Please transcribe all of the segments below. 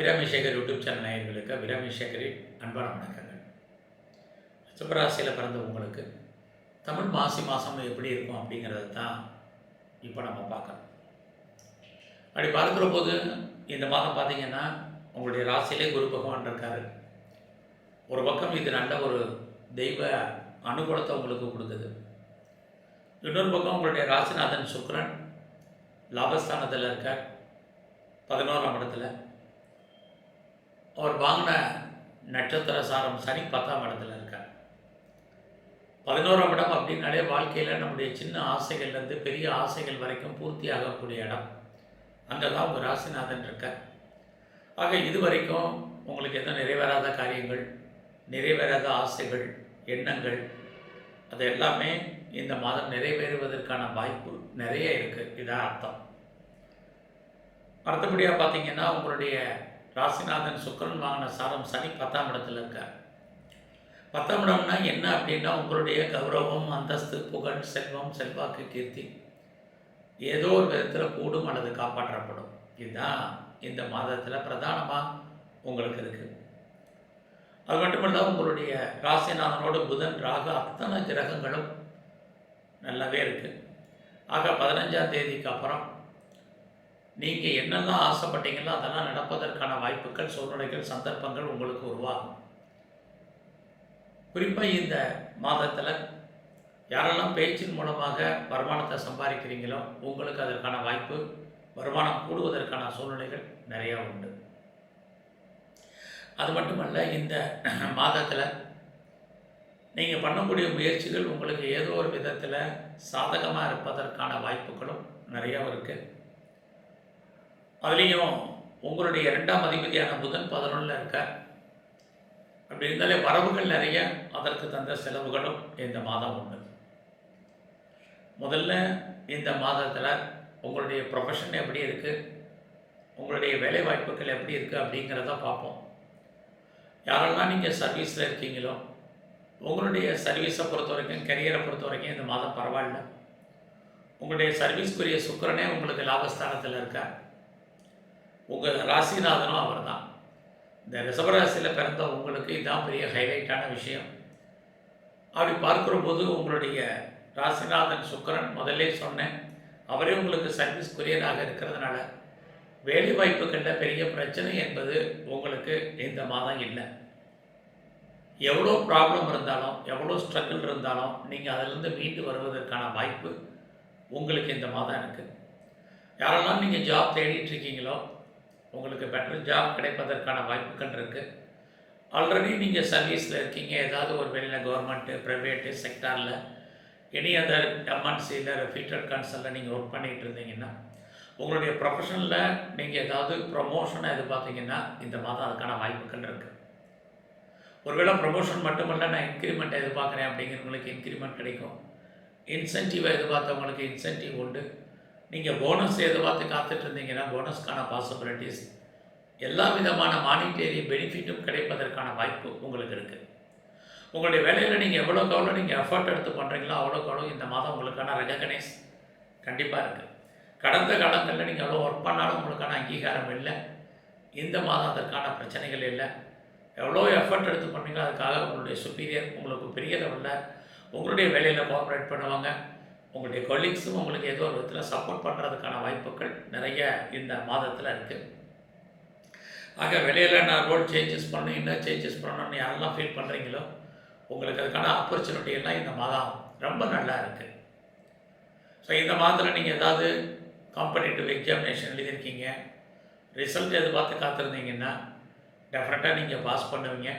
அபிராமிசேகர் YouTube channel நேயர்களுக்கு அபிராமி அன்பான வணக்கங்கள். சிவராசியில் பிறந்த உங்களுக்கு தமிழ் மாசி மாதம் எப்படி இருக்கும் அப்படிங்கிறத தான் இப்போ நம்ம பார்க்கணும். அப்படி பார்க்குற போது இந்த மாதம் பார்த்திங்கன்னா உங்களுடைய ராசியிலே குரு பகவான் இருக்கார். ஒரு பக்கம் இது நல்ல ஒரு தெய்வ அனுகூலத்தை உங்களுக்கு கொடுக்குது இன்னொரு பக்கம் உங்களுடைய ராசிநாதன் சுக்ரன் லாபஸ்தானத்தில் இருக்கார். பதினோராம் இடத்துல அவர் வாங்கின நட்சத்திர சாரம் சனி பத்தாம் இடத்துல இருக்கார். பதினோராம் இடம் அப்படின்னாலே வாழ்க்கையில் நம்முடைய சின்ன ஆசைகள்லேருந்து பெரிய ஆசைகள் வரைக்கும் பூர்த்தி ஆகக்கூடிய இடம். அங்கே தான் உங்கள் ராசிநாதன் இருக்கார். ஆக இது வரைக்கும் உங்களுக்கு எதுவும் நிறைவேறாத காரியங்கள் நிறைவேறாத ஆசைகள் எண்ணங்கள் அது எல்லாமே இந்த மாதம் நிறைவேறுவதற்கான வாய்ப்பு நிறைய இருக்குது இதான் அர்த்தம். அடுத்தபடியாக பார்த்தீங்கன்னா உங்களுடைய ராசிநாதன் சுக்கரன் வாங்கின சாரம் சனி பத்தாம் இடத்துல இருக்கார். பத்தாம் இடம்னா என்ன அப்படின்னா உங்களுடைய கௌரவம் அந்தஸ்து புகழ் செல்வம் செல்வாக்கு கீர்த்தி ஏதோ ஒரு விதத்தில் கூடும் அல்லது காப்பாற்றப்படும். இதுதான் இந்த மாதத்தில் பிரதானமாக உங்களுக்கு இருக்குது அது மட்டுமல்ல உங்களுடைய ராசிநாதனோட புதன் ராக அத்தனை கிரகங்களும் நல்லாவே இருக்குது ஆக பதினஞ்சாம் தேதிக்கு அப்புறம் நீங்கள் என்னெல்லாம் ஆசைப்பட்டீங்களோ அதெல்லாம் நடப்பதற்கான வாய்ப்புகள் சூழ்நிலைகள் சந்தர்ப்பங்கள் உங்களுக்கு உருவாகும். குறிப்பாக இந்த மாதத்தில் யாரெல்லாம் பேச்சின் மூலமாக வருமானத்தை சம்பாதிக்கிறீங்களோ உங்களுக்கு அதற்கான வாய்ப்பு வருமானம் கூடுவதற்கான சூழ்நிலைகள் நிறையா உண்டு. அது மட்டுமல்ல இந்த மாதத்தில் நீங்கள் பண்ணக்கூடிய முயற்சிகள் உங்களுக்கு ஏதோ ஒரு விதத்தில் சாதகமாக இருப்பதற்கான வாய்ப்புகளும் நிறையா இருக்குது அதுலேயும் உங்களுடைய இரண்டாம் அதிபதியான புதன் பதினொன்றில் இருக்கார். அப்படி இருந்தாலே வரவுகள் நிறைய அதற்கு தந்த செலவுகளும் இந்த மாதம் உண்டு. முதல்ல இந்த மாதத்தில் உங்களுடைய ப்ரொஃபஷன் எப்படி இருக்குது உங்களுடைய வேலை வாய்ப்புகள் எப்படி இருக்குது அப்படிங்கிறத பார்ப்போம். யாரெல்லாம் நீங்கள் சர்வீஸில் இருக்கீங்களோ உங்களுடைய சர்வீஸை பொறுத்த வரைக்கும் கரியரை பொறுத்த வரைக்கும் இந்த மாதம் பரவாயில்ல. உங்களுடைய சர்வீஸ்க்குரிய சுக்கரனே உங்களுக்கு லாபஸ்தானத்தில் இருக்கார். உங்கள் ராசிநாதனும் அவர் தான் இந்த ரிசபராசியில் பிறந்த உங்களுக்கு இதுதான் பெரிய ஹைலைட்டான விஷயம். அப்படி பார்க்குற போது உங்களுடைய ராசிநாதன் சுக்கரன் முதல்லே சொன்னேன் அவரே உங்களுக்கு சர்வீஸ் கொரியராக இருக்கிறதுனால வேலை வாய்ப்புகளில் பெரிய பிரச்சனை என்பது உங்களுக்கு இந்த மாதம் இல்லை. எவ்வளோ ப்ராப்ளம் இருந்தாலும் எவ்வளோ ஸ்ட்ரகிள் இருந்தாலும் நீங்கள் அதிலிருந்து மீண்டு வருவதற்கான வாய்ப்பு உங்களுக்கு இந்த மாதம் இருக்குது யாரெல்லாம் நீங்கள் ஜாப் தேடிட்டு இருக்கீங்களோ உங்களுக்கு பெட்டர் ஜாப் கிடைப்பதற்கான வாய்ப்புகள் இருக்குது ஆல்ரெடி நீங்கள் சர்வீஸில் இருக்கீங்க. ஏதாவது ஒரு வெளியில் கவர்மெண்ட்டு ப்ரைவேட்டு செக்டாரில் எனி அதர் எம்என்சியில் ரெஃபீட்டட் கன்சலில் நீங்கள் ஒர்க் பண்ணிகிட்டு இருந்தீங்கன்னா உங்களுடைய ப்ரொஃபஷனில் நீங்கள் ஏதாவது ப்ரொமோஷனை எதிர்பார்த்தீங்கன்னா இந்த மாதம் அதுக்கான வாய்ப்புகள் இருக்குது ஒருவேளை ப்ரொமோஷன் மட்டுமல்ல நான் இன்க்ரிமெண்ட் எதிர்பார்க்குறேன் அப்படிங்கிறவங்களுக்கு இன்க்ரிமெண்ட் கிடைக்கும். இன்சென்டிவை எதிர்பார்த்தவங்களுக்கு இன்சென்டிவ் உண்டு. நீங்கள் போனஸ் எதிர்பார்த்து காத்துட்டு இருந்தீங்கன்னா போனஸ்க்கான பாசிபிலிட்டிஸ் எல்லா விதமான மானிட்டரி பெனிஃபிட்டும் கிடைப்பதற்கான வாய்ப்பு உங்களுக்கு இருக்குது உங்களுடைய வேலையில் நீங்கள் எவ்வளோக்கு எவ்வளோ நீங்கள் எஃபர்ட் எடுத்து பண்ணுறீங்களோ அவ்வளோக்கு அவ்வளோ இந்த மாதம் உங்களுக்கான ரெகனைஸ் கண்டிப்பாக இருக்குது கடந்த காலங்களில் நீங்கள் எவ்வளோ ஒர்க் பண்ணாலும் உங்களுக்கான அங்கீகாரம் இல்லை. இந்த மாதம் அதற்கான பிரச்சனைகள் இல்லை. எவ்வளோ எஃபர்ட் எடுத்து பண்ணீங்களோ அதுக்காக உங்களுடைய சுப்பீரியர் உங்களுக்கு பெரிய லெவலில் உங்களுடைய வேலையில் கோஆப்ரேட் பண்ணுவாங்க. உங்களுடைய கொலீக்ஸும் உங்களுக்கு ஏதோ ஒரு விதத்தில் சப்போர்ட் பண்ணுறதுக்கான வாய்ப்புகள் நிறைய இந்த மாதத்தில் இருக்குது ஆக வெளியில் நான் ரோல் சேஞ்சஸ் பண்ணணும் இன்னும் சேஞ்சஸ் பண்ணணும்னு யாரெல்லாம் ஃபீல் பண்ணுறீங்களோ உங்களுக்கு அதுக்கான ஆப்பர்ச்சுனிட்டி எல்லாம் இந்த மாதம் ரொம்ப நல்லா இருக்குது ஸோ இந்த மாதத்தில் நீங்கள் ஏதாவது காம்படிட்டிவ் எக்ஸாமினேஷன் எழுதியிருக்கீங்க. ரிசல்ட் எதிர்பார்த்து காத்திருந்தீங்கன்னா டெஃபினட்டாக நீங்கள் பாஸ் பண்ணுவீங்க.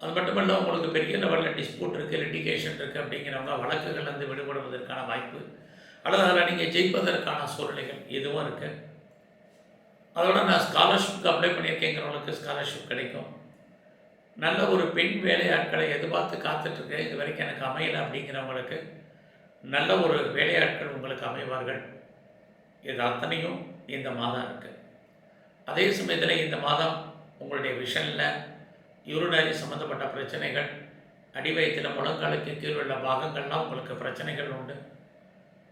அது மட்டும் இல்லை உங்களுக்கு பெரிய லெவலில் டிஸ்பியூட் இருக்குது லிட்டிகேஷன் இருக்குது அப்படிங்கிறவங்க வழக்குகள்லேருந்து விடுபடுவதற்கான வாய்ப்பு அல்லது அதில் நீங்கள் ஜெயிப்பதற்கான சூழ்நிலைகள் இதுவும் இருக்குது அதோட நான் ஸ்காலர்ஷிப்க்கு அப்ளை பண்ணியிருக்கேங்கிறவங்களுக்கு ஸ்காலர்ஷிப் கிடைக்கும். நல்ல ஒரு பெண் வேலையாட்களை எதிர்பார்த்து காத்துட்ருக்கேன் இது வரைக்கும் எனக்கு அமையலை அப்படிங்கிறவங்களுக்கு நல்ல ஒரு வேலையாட்கள் உங்களுக்கு அமைவார்கள். இது அத்தனையும் இந்த மாதம் இருக்குது அதே சமயத்தில் இந்த மாதம் உங்களுடைய விஷனில் யூரினரி சம்மந்தப்பட்ட பிரச்சனைகள் அடிவயத்தில் முழங்காலுக்கு கீழ் உள்ள பாகங்கள்லாம் உங்களுக்கு பிரச்சனைகள் உண்டு.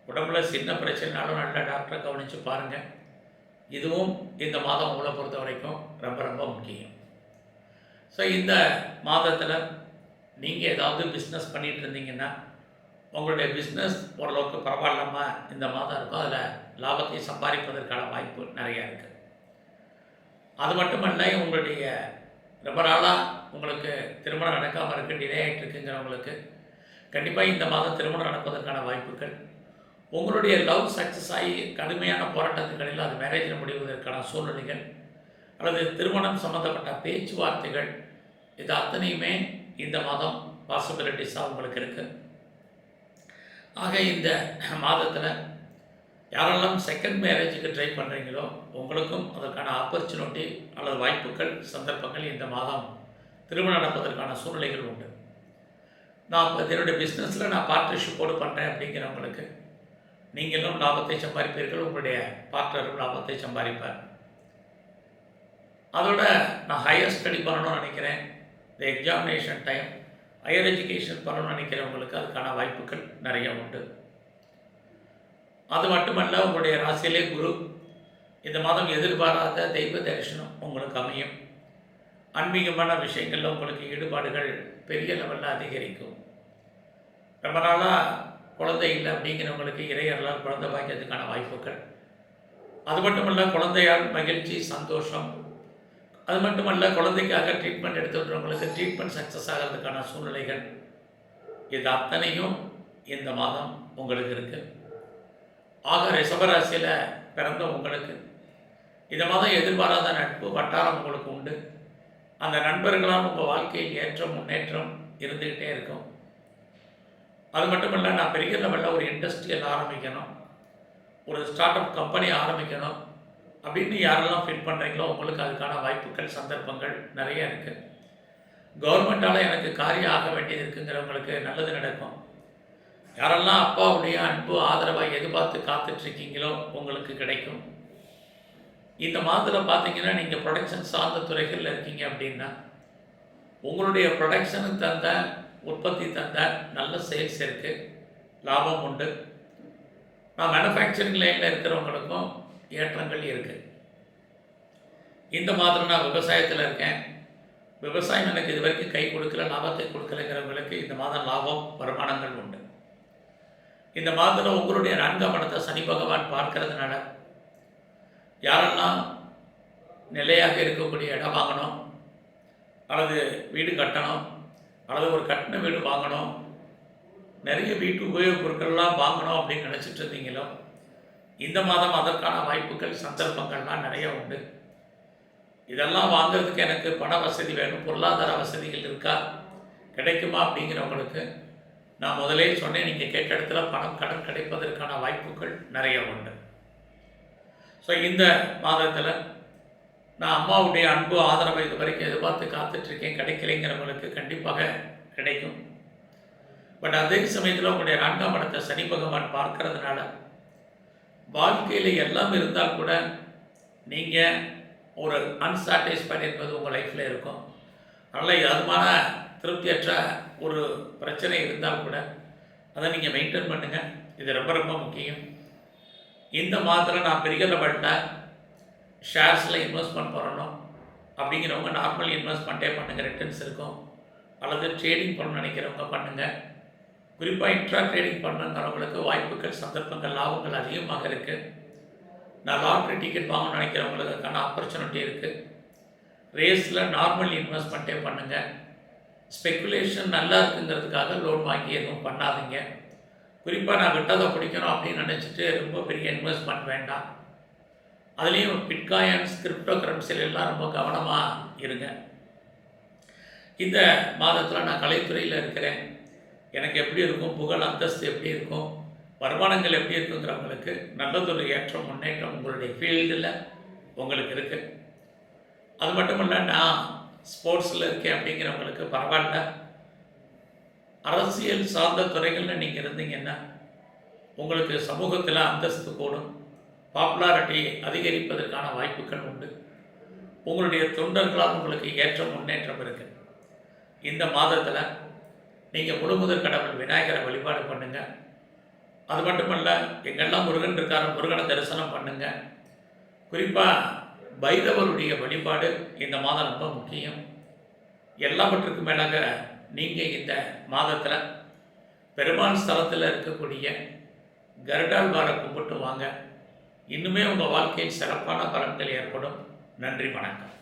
உடம்புல சின்ன பிரச்சனைனாலும் நல்ல டாக்டரை கவனித்து பாருங்கள் இதுவும் இந்த மாதம் உங்களை பொறுத்த வரைக்கும் ரொம்ப ரொம்ப முக்கியம். ஸோ இந்த மாதத்தில் நீங்கள் ஏதாவது பிஸ்னஸ் பண்ணிகிட்டு இருந்தீங்கன்னா உங்களுடைய பிஸ்னஸ் ஓரளவுக்கு பரவாயில்லாமல் இந்த மாதம் இருக்கும். அதில் லாபத்தை சம்பாதிப்பதற்கான வாய்ப்பு நிறையா இருக்குது அது மட்டுமல்ல உங்களுடைய ரொம்ப நாளாக உங்களுக்கு திருமணம் நடக்காமல் இருக்க டிலே ஆகிட்டு இருக்குங்கிறவங்களுக்கு கண்டிப்பாக இந்த மாதம் திருமணம் நடப்பதற்கான வாய்ப்புகள். உங்களுடைய லவ் சக்ஸஸ் ஆகி கடுமையான போராட்டத்துக்களில் அது மேரேஜில் முடிவதற்கான சூழ்நிலைகள் அல்லது திருமணம் சம்மந்தப்பட்ட பேச்சுவார்த்தைகள் இது அத்தனையுமே இந்த மாதம் பாசிபிலிட்டிஸாக உங்களுக்கு இருக்குது ஆக இந்த மாதத்தில் யாரெல்லாம் செகண்ட் மேரேஜுக்கு ட்ரை பண்ணுறீங்களோ உங்களுக்கும் அதற்கான ஆப்பர்ச்சுனிட்டி அல்லது வாய்ப்புகள் சந்தர்ப்பங்கள் இந்த மாதம் திருமணம் நடப்பதற்கான சூழ்நிலைகள் உண்டு. நான் இப்போ என்னுடைய பிஸ்னஸில் நான் பார்ட்னர்ஷிப்போடு பண்ணுறேன் அப்படிங்கிறவங்களுக்கு நீங்களும் லாபத்தை சம்பாதிப்பீர்கள் உங்களுடைய பார்ட்னரும் லாபத்தை சம்பாதிப்பார். அதோட நான் ஹையர் ஸ்டடி பண்ணணும்னு நினைக்கிறேன். இந்த எக்ஸாமினேஷன் டைம் ஹையர் எஜுகேஷன் பண்ணணும்னு நினைக்கிறவங்களுக்கு அதுக்கான வாய்ப்புகள் நிறைய உண்டு. அது மட்டுமல்ல உங்களுடைய ராசியிலே குரு இந்த மாதம் எதிர்பாராத தெய்வ தரிசனம் உங்களுக்கு அமையும். ஆன்மீகமான விஷயங்களில் உங்களுக்கு ஈடுபாடுகள் பெரிய லெவலில் அதிகரிக்கும். ரொம்ப நாளாக குழந்தை இல்லை அப்படிங்கிறவங்களுக்கு இறையர்களால் குழந்தை பாய்க்கிறதுக்கான வாய்ப்புகள். அது மட்டுமல்ல குழந்தையால் மகிழ்ச்சி சந்தோஷம். அது மட்டுமல்ல குழந்தைக்காக ட்ரீட்மெண்ட் எடுத்துக்கிறவங்களுக்கு ட்ரீட்மெண்ட் சக்ஸஸ் ஆகிறதுக்கான சூழ்நிலைகள். இது அத்தனையும் இந்த மாதம் உங்களுக்கு இருக்குது ஆக ரிஷபராசியில் பிறந்த உங்களுக்கு. இந்த மாதம் எதிர்பாராத நட்பு வட்டாரம் உங்களுக்கு உண்டு. அந்த நண்பர்களால் உங்கள் வாழ்க்கையில் ஏற்றம் முன்னேற்றம் இருந்துக்கிட்டே இருக்கும். அது மட்டும் இல்லை நான் பெரிய லெவலில் ஒரு இண்டஸ்ட்ரியல் ஆரம்பிக்கணும். ஒரு ஸ்டார்ட் அப் கம்பெனி ஆரம்பிக்கணும். அப்படின்னு யாரெல்லாம் ஃபீல் பண்ணுறீங்களோ உங்களுக்கு அதுக்கான வாய்ப்புகள் சந்தர்ப்பங்கள் நிறைய இருக்குது கவர்மெண்ட்டால் எனக்கு காரியம் ஆக வேண்டியது இருக்குங்கிறவங்களுக்கு நல்லது நடக்கும். யாரெல்லாம் அப்பாவுடைய அன்பு ஆதரவாக எதிர்பார்த்து காத்துட்ருக்கீங்களோ உங்களுக்கு கிடைக்கும். இந்த மாதத்தில் பார்த்தீங்கன்னா நீங்கள் ப்ரொடக்ஷன் சார்ந்த துறைகளில் இருக்கீங்க அப்படின்னா உங்களுடைய ப்ரொடக்ஷனுக்கு தந்த உற்பத்தி தந்த நல்ல சேல்ஸ் இருக்குது லாபம் உண்டு. நான் மேனுஃபேக்சரிங் லைனில் இருக்கிறவங்களுக்கும் ஏற்றங்கள் இருக்குது இந்த மாதிரி நான் விவசாயத்தில் இருக்கேன். விவசாயம் எனக்கு இது வரைக்கும் கை கொடுக்கல லாபத்தை கொடுக்கலைங்கிறவங்களுக்கு இந்த மாதம் லாபம் வருமானங்கள் உண்டு. இந்த மாதத்தில் உங்களுடைய நான்காம் இடத்தை சனி பகவான் பார்க்கறதுனால யாரெல்லாம் நிலையாக இருக்கக்கூடிய இடம் வாங்கணும் அல்லது வீடு கட்டணும் அல்லது ஒரு கட்டின வீடு வாங்கணும் நிறைய வீட்டு உபயோகப் பொருட்கள்லாம் வாங்கணும் அப்படின்னு நினச்சிட்டு இருந்தீங்களோ இந்த மாதம் அதற்கான வாய்ப்புகள் சந்தர்ப்பங்கள்லாம் நிறைய உண்டு. இதெல்லாம் வாங்குறதுக்கு எனக்கு பண வசதி வேணும் பொருளாதார வசதிகள் இருக்கா கிடைக்குமா அப்படிங்கிறவங்களுக்கு நான் முதலே சொன்னேன் நீங்கள் கேட்ட இடத்துல பணம் கடன் கிடைப்பதற்கான வாய்ப்புகள் நிறைய உண்டு. ஸோ இந்த மாதத்தில் நான் அம்மாவுடைய அன்பு ஆதரவை இது வரைக்கும் எதிர்பார்த்து காத்துட்ருக்கேன். கிடைக்கலைங்கிறவங்களுக்கு கண்டிப்பாக கிடைக்கும். பட் அதே சமயத்தில் உங்களுடைய நான்காம் இடத்தை சனி பகவான் பார்க்கறதுனால வாழ்க்கையில் எல்லாம் இருந்தால் கூட நீங்கள் ஒரு அன்சாட்டிஸ்ஃபைட் என்பது உங்கள் லைஃப்பில் இருக்கும். நல்ல அதுமான திருப்தியற்ற ஒரு பிரச்சனை இருந்தால் கூட அதை நீங்கள் மெயின்டைன் பண்ணுங்கள் இது ரொம்ப ரொம்ப முக்கியம். இந்த மாதத்தில் நான் பெரிய ஷேர்ஸில் இன்வெஸ்ட்மெண்ட் பண்ணணும் அப்படிங்கிறவங்க நார்மல் இன்வெஸ்ட்மெண்ட்டே பண்ணுங்கள் ரிட்டர்ன்ஸ் இருக்கும். அல்லது ட்ரேடிங் பண்ணணும்னு நினைக்கிறவங்க பண்ணுங்கள் குறிப்பாக இன்ட்ரா ட்ரேடிங் பண்ணுறவங்களுக்கு வாய்ப்புகள் சந்தர்ப்பங்கள் லாபங்கள் அதிகமாக இருக்குது நான் லாட்ரி டிக்கெட் வாங்கணும்னு நினைக்கிறவங்களுக்கு அதுக்கான ஆப்பர்ச்சுனிட்டி இருக்குது ரேஸில் நார்மல் இன்வெஸ்ட்மெண்ட்டே பண்ணுங்கள் ஸ்பெக்குலேஷன் நல்லா இருக்குங்கிறதுக்காக லோன் வாங்கி எதுவும் பண்ணாதீங்க. குறிப்பாக நான் விட்டதை பிடிக்கணும் அப்படின்னு நினச்சிட்டு ரொம்ப பெரிய இன்வெஸ்ட்மெண்ட் வேண்டாம். அதுலேயும் பிட்காயின்ஸ் கிரிப்டோ கரன்சியில் எல்லாம் ரொம்ப கவனமாக இருங்க. இந்த மாதத்தில் நான் கலைத்துறையில் இருக்கிறேன். எனக்கு எப்படி இருக்கும்? புகழ் அந்தஸ்து எப்படி இருக்கும்? வருமானங்கள் எப்படி இருக்குங்கிறவங்களுக்கு நல்லதொரு ஏற்றம் முன்னேற்றம் உங்களுடைய ஃபீல்டில் உங்களுக்கு இருக்குது அது மட்டும் இல்லை நான் ஸ்போர்ட்ஸில் இருக்கேன் அப்படிங்கிறவங்களுக்கு பரவாயில்ல. அரசியல் சார்ந்த துறைகளில் நீங்கள் இருந்தீங்கன்னா உங்களுக்கு சமூகத்தில் அந்தஸ்து கூடும் பாப்புலாரிட்டி அதிகரிப்பதற்கான வாய்ப்புகள் உண்டு. உங்களுடைய தொண்டர்களால் உங்களுக்கு ஏற்ற முன்னேற்றம் இருக்குது இந்த மாதத்தில் நீங்கள் முழுமுதல் கடவுள் விநாயகரை வழிபாடு பண்ணுங்கள் அது மட்டுமல்ல எங்கெல்லாம் முருகன் இருக்காரோ முருகனை தரிசனம் பண்ணுங்கள் குறிப்பாக பைரவருடைய வழிபாடு இந்த மாதம் ரொம்ப முக்கியம். எல்லாவற்றுக்கும் மேலாக நீங்கள் இந்த மாதத்தில் பெருமாள் ஸ்தலத்தில் இருக்கக்கூடிய கருடாழ்வாரை கும்பிட்டு வாங்க. இன்னுமே உங்கள் வாழ்க்கையில் சிறப்பான பலன்கள் ஏற்படும். நன்றி வணக்கம்.